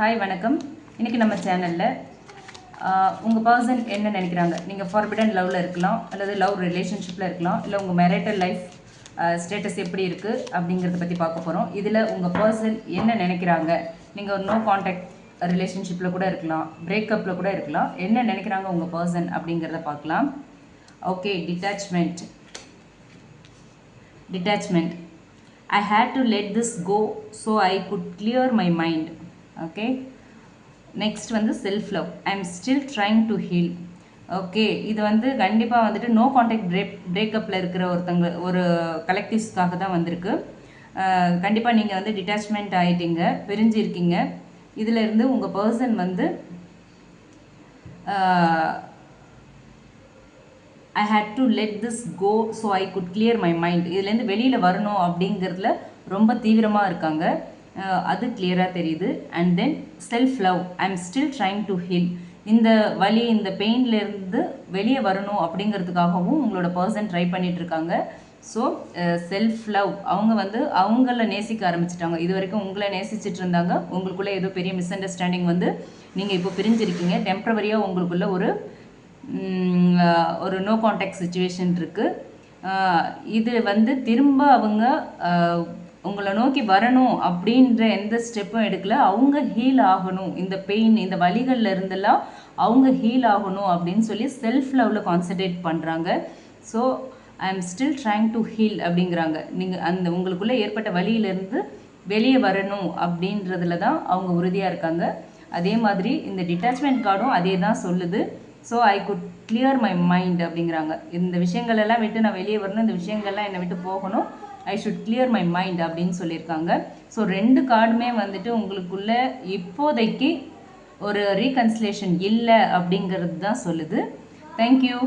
Hi வணக்கம். இன்றைக்கி நம்ம சேனலில் உங்கள் பர்சன் என்ன நினைக்கிறாங்க? நீங்கள் ஃபார்பிடன் லவ்வில் இருக்கலாம் அல்லது லவ் ரிலேஷன்ஷிப்பில் இருக்கலாம் இல்லை உங்கள் மேரிட்டல் லைஃப் ஸ்டேட்டஸ் எப்படி இருக்குது அப்படிங்கிறத பற்றி பார்க்க போகிறோம் இதில் உங்கள் பர்சன் என்ன நினைக்கிறாங்க? நீங்கள் ஒரு நோ காண்டாக்ட் ரிலேஷன்ஷிப்பில் கூட இருக்கலாம் பிரேக்கப்பில் கூட இருக்கலாம். என்ன நினைக்கிறாங்க உங்கள் பர்சன் அப்படிங்கிறத பார்க்கலாம். Okay detachment detachment I hate to let this go so I could clear my mind okay next வந்து self love I am still trying to heal okay இது வந்து கண்டிப்பாக வந்துட்டு நோ காண்டாக்ட் பிரேக் பிரேக்கப்பில் இருக்கிற ஒருத்தங்க ஒரு கலெக்டிவ்ஸ்க்காக தான் வந்திருக்கு. கண்டிப்பாக நீங்கள் வந்து டிட்டாச்மெண்ட் ஆகிட்டீங்க பிரிஞ்சிருக்கீங்க. இதிலிருந்து உங்கள் பர்சன் வந்து I hate to let this go so I could clear my mind இதுலேருந்து வெளியில் வரணும் அப்படிங்கிறதுல ரொம்ப தீவிரமாக இருக்காங்க. அது கிளியராக தெரியுது. And then self love I am still trying to heal இந்த வலி இந்த பெயின்லேருந்து வெளியே வரணும் அப்படிங்கிறதுக்காகவும் உங்களோட பர்சன் ட்ரை பண்ணிட்டு இருக்காங்க ஸோ செல்ஃப் லவ் அவங்க வந்து அவங்கள நேசிக்க ஆரம்பிச்சிட்டாங்க. இது வரைக்கும் உங்களை நேசிச்சிட்டு இருந்தாங்க உங்களுக்குள்ளே ஏதோ பெரிய மிஸ் அண்டர்ஸ்டாண்டிங் வந்து நீங்கள் இப்போ பிரிஞ்சிருக்கீங்க. டெம்ப்ரவரியாக உங்களுக்குள்ள ஒரு ஒரு நோ கான்டாக்ட் சுச்சுவேஷன் இருக்குது இது வந்து திரும்ப அவங்க உங்களை நோக்கி வரணும் அப்படின்ற எந்த ஸ்டெப்பும் எடுக்கல. அவங்க ஹீல் ஆகணும். இந்த பெயின் இந்த வழிகளில் இருந்தெல்லாம் அவங்க ஹீல் ஆகணும் அப்படின்னு சொல்லி செல்ஃப் லவ்வில் கான்சென்ட்ரேட் பண்ணுறாங்க so I am still trying to heal அப்படிங்கிறாங்க. நீங்கள் அந்த உங்களுக்குள்ளே ஏற்பட்ட வழியிலேருந்து வெளியே வரணும் அப்படின்றதுல தான் அவங்க உறுதியாக இருக்காங்க. அதே மாதிரி இந்த டிட்டாச்மெண்ட் கார்டும் அதே தான் சொல்லுது. So I could clear my mind அப்படிங்கிறாங்க. இந்த விஷயங்கள் எல்லாம் விட்டு நான் வெளியே வரணும் இந்த விஷயங்கள்லாம் என்னை விட்டு போகணும். I should clear my mind அப்படின்னு சொல்லியிருக்காங்க. ஸோ ரெண்டு கார்டுமே வந்துட்டு உங்களுக்குள்ள இப்போதைக்கு ஒரு ரீகன்சிலேஷன் இல்லை அப்படிங்கிறது தான் சொல்லுது. தேங்க்யூ